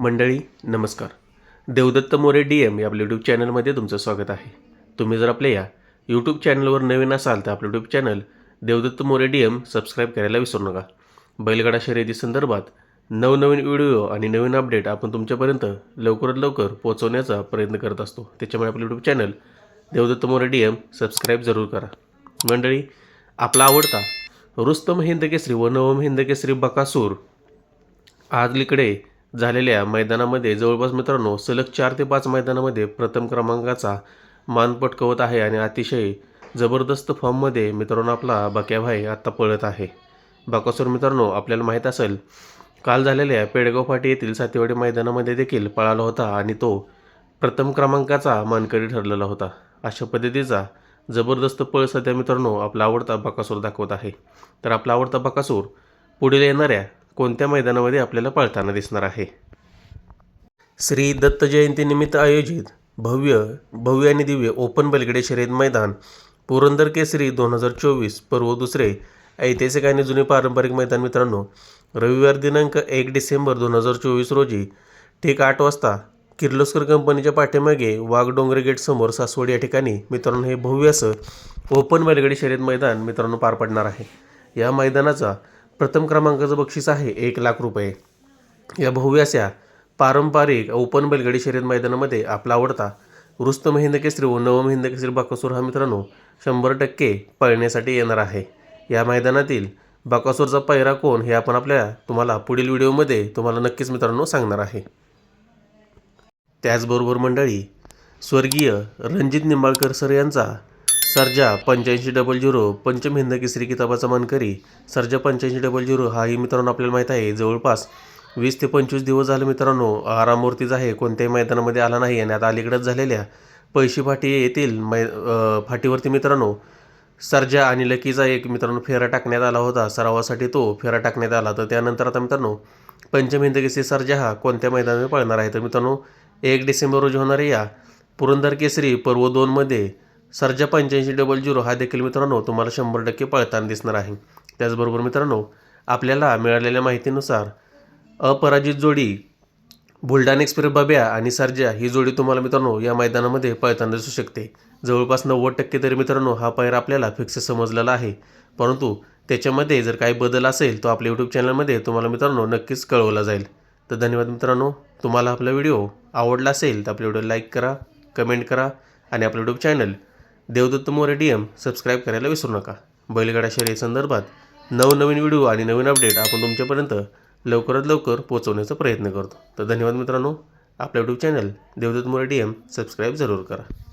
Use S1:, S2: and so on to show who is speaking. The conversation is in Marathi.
S1: मंडळी नमस्कार. देवदत्त मोरे डी एम या आपल्या यूट्यूब चॅनलमध्ये तुमचं स्वागत आहे. तुम्ही जर आपल्या या यूट्यूब चॅनलवर नवीन असाल तर आपलं YouTube channel Devdatt More D M subscribe करायला विसरू नका. बैलगाडा शर्यती संदर्भात नवनवीन व्हिडिओ आणि नवीन अपडेट आपण तुमच्यापर्यंत लवकरात लवकर पोहोचवण्याचा प्रयत्न करत असतो. त्याच्यामुळे आपलं YouTube channel Devdatt More D M subscribe जरूर करा. मंडळी आपला आवडता रुस्तम हिंद केसरी व नवम हिंद केसरी बकासूर आजलीकडे झालेल्या मैदानामध्ये जवळपास मित्रांनो सलग चार ते पाच मैदानामध्ये प्रथम क्रमांकाचा मान पटकवत आहे आणि अतिशय जबरदस्त फॉर्ममध्ये मित्रांनो आपला बाक्याभाई आत्ता पळत आहे. बाकासूर मित्रांनो आपल्याला माहीत असेल काल झालेल्या पेडगाव फाटी येथील सातेवाडी मैदानामध्ये देखील पळाला होता आणि तो प्रथम क्रमांकाचा मानकरी ठरलेला होता. अशा पद्धतीचा जबरदस्त पळ सध्या मित्रांनो आपला आवडता बकासूर दाखवत आहे. तर आपला आवडता बकासूर पुढील येणाऱ्या कोणत्या मैदानामध्ये आपल्याला पळताना दिसणार आहे? श्री दत्त जयंतीनिमित्त आयोजित भव्य भव्य आणि दिव्य ओपन बलगडे शर्यत मैदान पुरंदर केसरी दोन हजार चोवीस पर्व दुसरे ऐतिहासिक आणि जुने पारंपरिक मैदान मित्रांनो रविवार दिनांक एक डिसेंबर दोन हजार चोवीस रोजी ठीक आठ वाजता किर्लोस्कर कंपनीच्या पाठीमागे वाघडोंगरे गेट समोर सासवड या ठिकाणी मित्रांनो हे भव्य असं ओपन बैलगाडी शर्यत मैदान मित्रांनो पार पडणार आहे. या मैदानाचा प्रथम क्रमांकाचं बक्षीस आहे एक लाख रुपये. या भव्याशा पारंपरिक ओपन बैलगाडी शर्यत मैदानामध्ये आपला आवडता रुस्तम हिंद केसरी व नवम हिंद केसरी बाकासूर हा मित्रांनो शंभर टक्के पळण्यासाठी येणार आहे. या मैदानातील बाकासूरचा पैरा कोण हे आपण आपल्या तुम्हाला पुढील व्हिडिओमध्ये तुम्हाला नक्कीच मित्रांनो सांगणार आहे. त्याचबरोबर मंडळी स्वर्गीय रणजित निंबाळकर सर यांचा सर्जा पंच्याऐंशी डबल झिरो पंचम हिंद केसरी किताबाचा मानकरी. सर्जा पंच्याऐंशी डबल झिरो हाही मित्रांनो आपल्याला माहीत आहे जवळपास वीस ते पंचवीस दिवस झाले मित्रांनो आरामूर्तीच आहे कोणत्याही मैदानामध्ये आला नाही आणि आता अलीकडेच झालेल्या पैशी फाटी येथील मै फाटीवरती मित्रांनो सर्जा आणि लकीचा एक मित्रांनो फेरा टाकण्यात आला होता सरावासाठी तो फेरा टाकण्यात आला. तर त्यानंतर आता मित्रांनो पंचम हिंद केसरी सर्जा हा कोणत्या मैदानामध्ये पळणार आहे? तर मित्रांनो एक डिसेंबर रोजी होणाऱ्या या पुरंदर केसरी पर्व दोनमध्ये सर्जा पंच्याऐंशी डबल झिरो हा देखील मित्रांनो तुम्हाला शंभर टक्के पळताना दिसणार आहे. त्याचबरोबर मित्रांनो आपल्याला मिळालेल्या माहितीनुसार अपराजित जोडी बुलढाणा एक्सप्रेस बाब्या आणि सर्जा ही जोडी तुम्हाला मित्रांनो या मैदानामध्ये पळताना दिसू शकते. जवळपास नव्वद टक्के तरी मित्रांनो हा पायर आपल्याला फिक्स समजलेला आहे. परंतु त्याच्यामध्ये जर काही बदल असेल तो आपल्या यूट्यूब चॅनलमध्ये तुम्हाला मित्रांनो नक्कीच कळवला जाईल. तर धन्यवाद मित्रांनो. तुम्हाला आपला व्हिडिओ आवडला असेल तर आपल्या व्हिडिओ लाईक करा कमेंट करा आणि आपलं YouTube channel Devdatt More D M subscribe करायला विसरू नका. बैलगाडा शर्यतीसंदर्भात नवनवीन व्हिडिओ आणि नवीन अपडेट आपण तुमच्यापर्यंत लवकरात लवकर पोहोचवण्याचा प्रयत्न करतो. तर धन्यवाद मित्रांनो. आपल्या YouTube channel Devdatt More D M subscribe जरूर करा.